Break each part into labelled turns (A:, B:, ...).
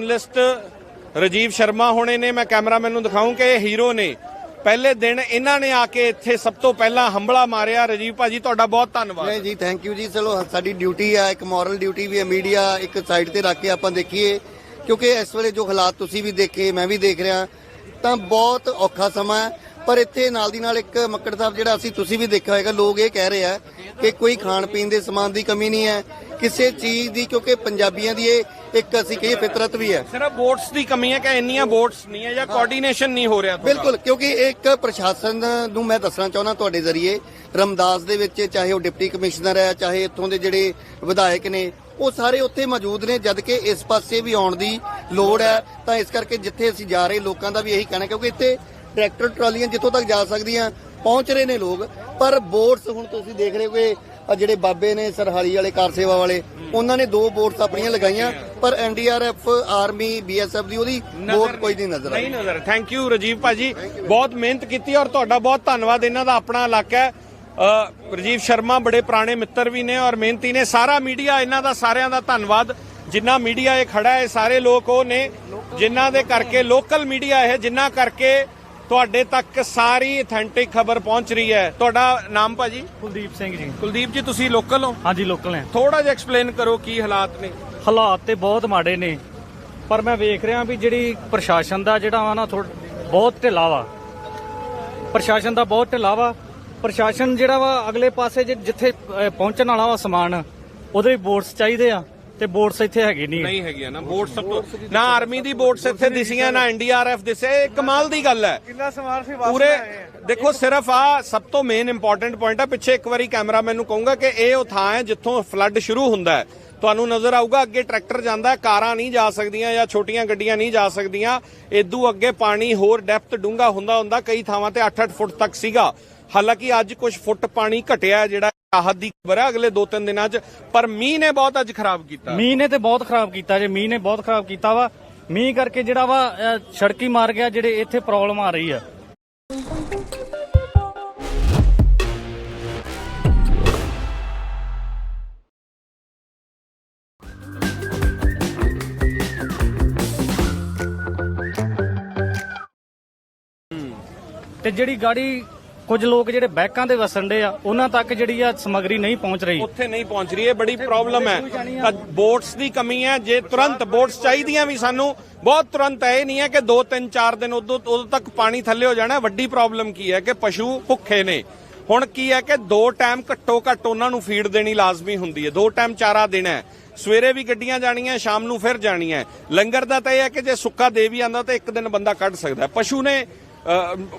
A: Journalist Rajiv Sharma ਹੋਣੇ ਨੇ, ਮੈਂ ਕੈਮਰਾਮੈਨ ਨੂੰ ਦਿਖਾਉਂ ਕਿ ਇਹ ਹੀਰੋ ਨੇ ਪਹਿਲੇ ਦਿਨ ਇਹਨਾਂ ਨੇ ਆ ਕੇ ਇੱਥੇ ਸਭ ਤੋਂ ਪਹਿਲਾਂ ਹੰਬਲਾ ਮਾਰਿਆ। ਰਜੀਵ ਭਾਜੀ, ਤੁਹਾਡਾ ਬਹੁਤ ਧੰਨਵਾਦ।
B: ਨਹੀਂ ਜੀ ਥੈਂਕ ਯੂ ਜੀ। ਚਲੋ, ਸਾਡੀ ਡਿਊਟੀ ਆ, ਇੱਕ ਮੋਰਲ ਡਿਊਟੀ ਵੀ ਹੈ ਮੀਡੀਆ ਇੱਕ ਸਾਈਡ ਤੇ ਰੱਖ ਕੇ ਆਪਾਂ ਦੇਖੀਏ। ਕਿਉਂਕਿ ਇਸ ਵੇਲੇ ਜੋ ਹਾਲਾਤ ਤੁਸੀਂ ਵੀ ਦੇਖੇ, ਮੈਂ ਵੀ ਦੇਖ ਰਿਹਾ, ਤਾਂ ਬਹੁਤ ਔਖਾ ਸਮਾਂ ਹੈ। ਪਰ ਇੱਥੇ ਨਾਲ ਦੀ ਨਾਲ ਇੱਕ ਮੱਕੜ ਸਾਹਿਬ ਜਿਹੜਾ ਅਸੀਂ ਤੁਸੀਂ ਵੀ ਦੇਖਿਆ ਹੋਵੇਗਾ ਲੋਕ ਇਹ ਕਹਿ ਰਹੇ ਆ ਕਿ ਕੋਈ ਖਾਣ ਪੀਣ ਦੇ ਸਮਾਨ ਦੀ ਕਮੀ ਨਹੀਂ ਹੈ ਕਿਸੇ ਚੀਜ਼ ਦੀ ਕਿਉਂਕਿ ਪੰਜਾਬੀਆਂ ਦੀ ਇਹ ਇੱਕ ਅਸੀਂ ਕਹੀਏ ਫਿਤਰਤ ਵੀ ਹੈ।
A: ਸਿਰਫ ਵੋਟਸ ਦੀ ਕਮੀ ਹੈ ਕਿ ਇੰਨੀਆਂ ਵੋਟਸ ਨਹੀਂ ਹੈ ਜਾਂ ਕੋਆਰਡੀਨੇਸ਼ਨ ਨਹੀਂ ਹੋ ਰਿਹਾ?
B: ਬਿਲਕੁਲ ਕਿਉਂਕਿ ਇੱਕ ਪ੍ਰਸ਼ਾਸਨ ਨੂੰ ਮੈਂ ਦੱਸਣਾ ਚਾਹੁੰਦਾ ਤੁਹਾਡੇ ਜ਼ਰੀਏ ਰਮਦਾਸ ਦੇ ਵਿੱਚ ਚਾਹੇ ਉਹ ਡਿਪਟੀ ਕਮਿਸ਼ਨਰ ਹੈ ਚਾਹੇ ਇੱਥੋਂ ਦੇ ਜਿਹੜੇ ਵਿਧਾਇਕ ਨੇ ਉਹ ਸਾਰੇ ਉੱਥੇ ਮੌਜੂਦ ਨੇ ਜਦ ਕਿ ਇਸ ਪਾਸੇ ਵੀ ਆਉਣ ਦੀ ਲੋੜ ਹੈ। ਤਾਂ ਇਸ ਕਰਕੇ ਜਿੱਥੇ ਅਸੀਂ ਜਾ ਰਹੇ ਲੋਕਾਂ ਦਾ ਵੀ ਇਹੀ ਕਹਿਣਾ ਕਿਉਂਕਿ ਇੱਥੇ ਟਰੈਕਟਰ ਟਰਾਲੀਆਂ ਜਿੱਥੋਂ ਤੱਕ ਜਾ ਸਕਦੀਆਂ ਪਹੁੰਚ ਰਹੇ ਨੇ ਲੋਕ। ਪਰ ਬੋਟਸ ਹੁਣ ਤੁਸੀਂ ਦੇਖ ਰਹੇ ਹੋ ਕਿ ਜਿਹੜੇ ਬਾਬੇ ਨੇ ਸਰਹਾਲੀ ਵਾਲੇ ਕਾਰ ਸੇਵਾ ਵਾਲੇ ਉਹਨਾਂ ਨੇ ਦੋ ਬੋਟਸ ਆਪਣੀਆਂ ਲਗਾਈਆਂ ਪਰ ਐਨਡੀਆਰਐਫ ਆਰਮੀ ਬੀਐਸਐਫ ਦੀ ਉਹਦੀ ਬੋਟ ਕੋਈ ਨਹੀਂ ਨਜ਼ਰ ਆਈ।
A: ਨਹੀਂ ਨਜ਼ਰ ਥੈਂਕ ਯੂ ਰਜੀਵ ਭਾਜੀ। ਬਹੁਤ ਮਿਹਨਤ ਕੀਤੀ ਔਰ ਤੁਹਾਡਾ ਬਹੁਤ ਧੰਨਵਾਦ। ਇਹਨਾਂ ਦਾ ਆਪਣਾ ਇਲਾਕਾ ਹੈ। ਰਜੀਵ ਸ਼ਰਮਾ ਬੜੇ ਪੁਰਾਣੇ ਮਿੱਤਰ ਵੀ ਨੇ ਔਰ ਮਿਹਨਤੀ ਨੇ। ਸਾਰਾ ਮੀਡੀਆ ਇਹਨਾਂ ਦਾ ਸਾਰਿਆਂ ਦਾ ਧੰਨਵਾਦ। ਜਿੰਨਾ ਮੀਡੀਆ ਇਹ ਖੜਾ ਹੈ ਸਾਰੇ ਲੋਕ ਉਹ ਨੇ ਜਿਨ੍ਹਾਂ ਦੇ ਕਰਕੇ ਲੋਕਲ ਮੀਡੀਆ ਇਹ ਜਿਨ੍ਹਾਂ ਕਰਕੇ ਤੁਹਾਡੇ ਤੱਕ ਸਾਰੀ ਅਥੈਂਟਿਕ ਖਬਰ ਪਹੁੰਚ ਰਹੀ ਹੈ। ਤੁਹਾਡਾ ਨਾਮ ਭਾਜੀ?
C: ਕੁਲਦੀਪ ਸਿੰਘ ਜੀ।
A: ਕੁਲਦੀਪ ਜੀ ਤੁਸੀਂ ਲੋਕਲ ਹੋ?
C: ਹਾਂਜੀ ਲੋਕਲ ਨੇ
A: ਥੋੜਾ ਜਿਹਾ ਐਕਸਪਲੇਨ ਕਰੋ ਕੀ ਹਾਲਾਤ ਨੇ।
C: ਹਾਲਾਤ ਤੇ ਬਹੁਤ ਮਾੜੇ ਨੇ ਪਰ ਮੈਂ ਵੇਖ ਰਿਹਾ ਵੀ ਜਿਹੜੀ ਪ੍ਰਸ਼ਾਸਨ ਦਾ ਜਿਹੜਾ ਵਾ ਨਾ ਬਹੁਤ ਢਿੱਲਾ ਵਾ। ਪ੍ਰਸ਼ਾਸਨ ਦਾ ਬਹੁਤ ਢਿੱਲਾ ਵਾ। ਪ੍ਰਸ਼ਾਸਨ ਜਿਹੜਾ ਵਾ ਅਗਲੇ ਪਾਸੇ ਜਿੱਥੇ ਪਹੁੰਚਣ ਵਾਲਾ ਵਾ ਸਮਾਨ ਉਹਦੇ ਬੋਰਡਸ ਚਾਹੀਦੇ ਆ। ਤੇ ਬੋਰਡਸ ਇੱਥੇ ਹੈਗੇ ਨਹੀਂ।
A: ਨਹੀਂ ਹੈਗੀਆਂ ਨਾ ਬੋਟ ਸਭ ਤੋਂ ਨਾ ਆਰਮੀ ਦੀ ਬੋਟਸ ਇੱਥੇ ਦਿਸੀਆਂ ਨਾ ਐਨਡੀਆਰਐਫ ਦਿਸੇ ਇਹ ਕਮਾਲ ਦੀ ਗੱਲ ਹੈ।
C: ਕਿੰਨਾ ਸਮਾਨ ਸੀ
A: ਪੂਰੇ ਦੇਖੋ ਸਿਰਫ ਆ ਸਭ ਤੋਂ ਮੇਨ ਇੰਪੋਰਟੈਂਟ ਪੁਆਇੰਟ ਆ ਪਿੱਛੇ ਇੱਕ ਵਾਰੀ ਕੈਮਰਾਮੈਨ ਨੂੰ ਕਹੂੰਗਾ ਕਿ ਇਹ ਉਹ ਥਾਂ ਹੈ ਜਿੱਥੋਂ ਫਲੱਡ ਸ਼ੁਰੂ ਹੁੰਦਾ ਹੈ। ਤੁਹਾਨੂੰ ਨਜ਼ਰ ਆਊਗਾ ਅੱਗੇ ਟਰੈਕਟਰ ਜਾਂਦਾ ਕਾਰਾਂ ਨਹੀਂ ਜਾ ਸਕਦੀਆਂ ਜਾਂ ਛੋਟੀਆਂ ਗੱਡੀਆਂ ਨਹੀਂ ਜਾ ਸਕਦੀਆਂ। ਇਦੋਂ ਅੱਗੇ ਪਾਣੀ ਹੋਰ ਡੈਪਥ ਡੂੰਘਾ ਹੁੰਦਾ ਹੁੰਦਾ ਕਈ ਥਾਵਾਂ ਤੇ 8-8 ਫੁੱਟ ਤੱਕ ਸੀਗਾ। ਹਾਲਾਂਕਿ ਅੱਜ ਕੁਝ ਫੁੱਟ ਪਾਣੀ ਘਟਿਆ ਹੈ, ਜਿਹੜਾ ਰਾਹਤ ਦੀ ਖਬਰ ਹੈ ਅਗਲੇ 2-3 ਦਿਨਾਂ 'ਚ। ਪਰ ਮੀਂਹ ਨੇ ਬਹੁਤ ਅੱਜ ਖਰਾਬ ਕੀਤਾ।
C: ਮੀਂਹ ਨੇ ਤੇ ਬਹੁਤ ਖਰਾਬ ਕੀਤਾ ਜੇ ਮੀਂਹ ਨੇ ਬਹੁਤ ਖਰਾਬ ਕੀਤਾ ਵਾ। ਮੀਂਹ ਕਰਕੇ ਜਿਹੜਾ ਵਾ ਅਹ, ਸੜਕੀ ਮਾਰ ਗਿਆ ਜਿਹੜੇ ਇੱਥੇ ਪ੍ਰੋਬਲਮ ਆ ਰਹੀ ਆ। ਤੇ ਜਿਹੜੀ ਗਾੜੀ ਕੁਝ ਲੋਕ ਜਿਹੜੇ ਬੈਕਾਂ ਦੇ ਵਸਣ ਦੇ ਆ, ਉਹਨਾਂ ਤੱਕ ਜਿਹੜੀ ਆ ਸਮਗਰੀ ਨਹੀਂ ਪਹੁੰਚ ਰਹੀ।
A: ਉੱਥੇ ਨਹੀਂ ਪਹੁੰਚ ਰਹੀ ਹੈ ਬੜੀ ਪ੍ਰੋਬਲਮ ਹੈ। ਤਾਂ ਬੋਟਸ ਦੀ ਕਮੀ ਹੈ, ਜੇ ਤੁਰੰਤ ਬੋਟਸ ਚਾਹੀਦੀਆਂ ਵੀ ਸਾਨੂੰ, ਬਹੁਤ ਤੁਰੰਤ ਹੈ, ਇਹ ਨਹੀਂ ਹੈ ਕਿ 2 3 4 ਦਿਨ ਉਦੋਂ ਉਦੋਂ ਤੱਕ ਪਾਣੀ ਥੱਲੇ ਹੋ ਜਾਣਾ, ਵੱਡੀ ਪ੍ਰੋਬਲਮ ਕੀ ਹੈ ਕਿ ਪਸ਼ੂ ਭੁੱਖੇ ਨੇ। ਹੁਣ ਕੀ ਹੈ ਕਿ ਦੋ ਟਾਈਮ ਘੱਟੋ ਘੱਟ ਉਹਨਾਂ ਨੂੰ ਫੀਡ ਦੇਣੀ ਲਾਜ਼ਮੀ ਹੁੰਦੀ ਹੈ। ਦੋ ਟਾਈਮ ਚਾਰਾ ਦੇਣਾ ਹੈ। ਸਵੇਰੇ ਵੀ ਗੱਡੀਆਂ ਜਾਣੀਆਂ, ਸ਼ਾਮ ਨੂੰ ਫਿਰ ਜਾਣੀਆਂ ਲੰਗਰ ਦਾ ਤਾਂ ਇਹ ਹੈ ਕਿ ਜੇ ਸੁੱਕਾ ਦੇ ਵੀ ਆਂਦਾ ਤਾਂ ਇੱਕ ਦਿਨ ਬੰਦਾ ਕੱਢ ਸਕਦਾ ਪਸ਼ੂ ਨੇ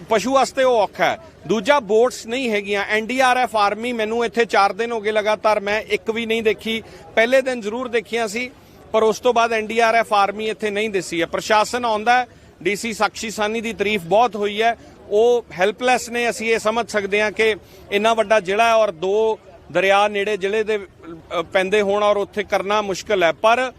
A: ਪਸ਼ੂ ਵਾਸਤੇ ਉਹ ਔਖਾ ਹੈ। ਦੂਜਾ, ਬੋਟਸ ਨਹੀਂ ਹੈਗੀਆਂ। ਐਨਡੀਆਰਐਫ ਆਰਮੀ ਮੈਨੂੰ ਇੱਥੇ 4 ਦਿਨ ਹੋ ਗਏ ਲਗਾਤਾਰ, ਮੈਂ ਇੱਕ ਵੀ ਨਹੀਂ ਦੇਖੀ। ਪਹਿਲੇ ਦਿਨ ਜ਼ਰੂਰ ਦੇਖੀਆਂ ਸੀ, ਪਰ ਉਸ ਤੋਂ ਬਾਅਦ ਐਨਡੀਆਰਐਫ ਆਰਮੀ ਇੱਥੇ ਨਹੀਂ ਦਿਸੀ ਹੈ। ਪ੍ਰਸ਼ਾਸਨ ਆਉਂਦਾ ਹੈ ਡੀਸੀ ਸਾਕਸ਼ੀ ਸਾਨੀ ਦੀ ਤਾਰੀਫ ਬਹੁਤ ਹੋਈ ਹੈ। ਉਹ ਹੈਲਪਲੈਸ ਨੇ, ਅਸੀਂ ਇਹ ਸਮਝ ਸਕਦੇ ਹਾਂ ਕਿ ਇੰਨਾ ਵੱਡਾ ਜ਼ਿਲ੍ਹਾ ਹੈ ਔਰ ਦੋ ਦਰਿਆ ਨੇੜੇ ਜ਼ਿਲ੍ਹੇ ਦੇ ਪੈਂਦੇ ਹੋਣ ਔਰ ਉੱਥੇ ਕਰਨਾ ਮੁਸ਼ਕਲ ਹੈ। ਪਰ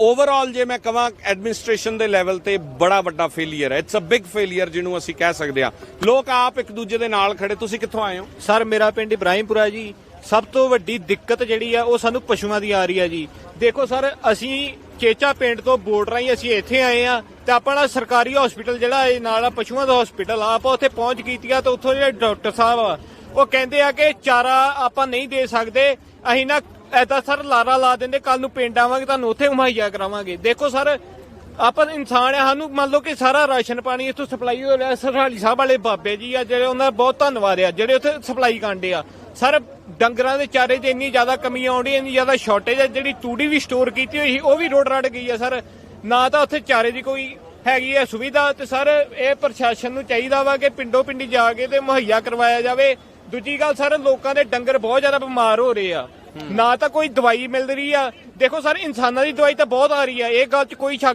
A: ਓਵਰਆਲ ਜੇ ਮੈਂ ਕਹਾਂ ਐਡਮਿਨਿਸਟ੍ਰੇਸ਼ਨ ਦੇ ਲੈਵਲ ਤੇ ਬੜਾ ਵੱਡਾ ਫੇਲਿਅਰ ਹੈ। ਇਟਸ ਅ ਬਿਗ ਫੇਲਿਅਰ ਜਿਹਨੂੰ ਅਸੀਂ ਕਹਿ ਸਕਦੇ ਹਾਂ। ਲੋਕ ਆਪ ਇੱਕ ਦੂਜੇ ਦੇ ਨਾਲ ਖੜੇ। ਤੁਸੀਂ ਕਿੱਥੋਂ ਆਏ ਹੋ?
D: ਸਰ, ਮੇਰਾ ਪਿੰਡ ਇਬਰਾਹਿਮਪੁਰਾ ਜੀ। ਸਭ ਤੋਂ ਵੱਡੀ ਦਿੱਕਤ ਜਿਹੜੀ ਆ, ਉਹ ਸਾਨੂੰ ਪਸ਼ੂਆਂ ਦੀ ਆ ਰਹੀ ਆ ਜੀ। ਦੇਖੋ ਸਰ, ਅਸੀਂ ਚੇਚਾ ਪਿੰਡ ਤੋਂ ਬੋਰਡ ਰਾਹੀਂ ਅਸੀਂ ਇੱਥੇ ਆਏ ਆ ਤੇ ਆਪਣਾ ਸਰਕਾਰੀ ਹਸਪੀਟਲ ਜਿਹੜਾ ਇਹ ਨਾਲ ਆ, ਪਸ਼ੂਆਂ ਦਾ ਹਸਪੀਟਲ ਆ, ਆਪਾਂ ਉੱਥੇ ਪਹੁੰਚ ਕੀਤੀ ਆ ਤੇ ਉੱਥੋਂ ਜਿਹੜੇ ਡਾਕਟਰ ਸਾਹਿਬ ਆ, ਉਹ ਕਹਿੰਦੇ ਆ ਕਿ ਚਾਰਾ ਆਪਾਂ ਨਹੀਂ ਦੇ ਸਕਦੇ। ਅਸੀਂ ਨਾ ਐਦਾਂ ਸਰ ਲਾਰਾ ਲਾ ਦਿੰਦੇ ਕੱਲ ਨੂੰ ਪਿੰਡ ਆਵਾਂਗੇ, ਤੁਹਾਨੂੰ ਉੱਥੇ ਮੁਹੱਈਆ ਕਰਾਵਾਂਗੇ। ਦੇਖੋ ਸਰ, ਆਪਾਂ ਇਨਸਾਨ ਆ, ਸਾਨੂੰ ਮੰਨ ਲਓ ਕਿ ਸਾਰਾ ਰਾਸ਼ਨ ਪਾਣੀ ਇੱਥੋਂ ਸਪਲਾਈ ਹੋ ਰਿਹਾ ਸਰਹਾਲੀ ਸਾਹਿਬ ਵਾਲੇ ਬਾਬੇ ਜੀ ਆ, ਜਿਹੜੇ ਉਹਨਾਂ ਦਾ ਬਹੁਤ ਧੰਨਵਾਦ ਆ, ਜਿਹੜੇ ਉੱਥੇ ਸਪਲਾਈ ਕਾਂਡੇ ਆ। ਸਰ, ਡੰਗਰਾਂ ਦੇ ਚਾਰੇ ਦੀ ਇੰਨੀ ਜ਼ਿਆਦਾ ਕਮੀ ਆਉਂਦੀ ਇੰਨੀ ਜ਼ਿਆਦਾ ਸ਼ਾਰਟੇਜ ਆ, ਜਿਹੜੀ ਤੂੜੀ ਵੀ ਸਟੋਰ ਕੀਤੀ ਹੋਈ ਸੀ, ਉਹ ਵੀ ਰੋਡ ਰੜ ਗਈ ਆ, ਸਰ। ਨਾ ਤਾਂ ਉੱਥੇ ਚਾਰੇ ਦੀ ਕੋਈ ਹੈਗੀ ਹੈ ਸੁਵਿਧਾ, ਤੇ ਸਰ, ਇਹ ਪ੍ਰਸ਼ਾਸਨ ਨੂੰ ਚਾਹੀਦਾ ਵਾ ਕਿ ਪਿੰਡੋ ਪਿੰਡੀ ਜਾ ਕੇ ਤੇ ਮੁਹੱਈਆ ਕਰਵਾਇਆ ਜਾਵੇ। ਦੂਜੀ ਗੱਲ, ਸਰ, ਲੋਕਾਂ ਦੇ ਡੰਗਰ ਬਹੁਤ ਜ਼ਿਆਦਾ ਬਿਮਾਰ ਹੋ ਰਹੇ ਆ। ਨਾ ਤਾਂ ਕੋਈ ਦਵਾਈ ਮਿਲ ਰਹੀ ਆ। ਦੇਖੋ ਸਰ, ਇਨਸਾਨਾਂ ਦੀ ਦਵਾਈ ਤਾਂ ਬਹੁਤ ਆ ਰਹੀ ਆ। ਇਹ ਗੱਲ 'ਚ ਕੋਈ ਸ਼ੱਕ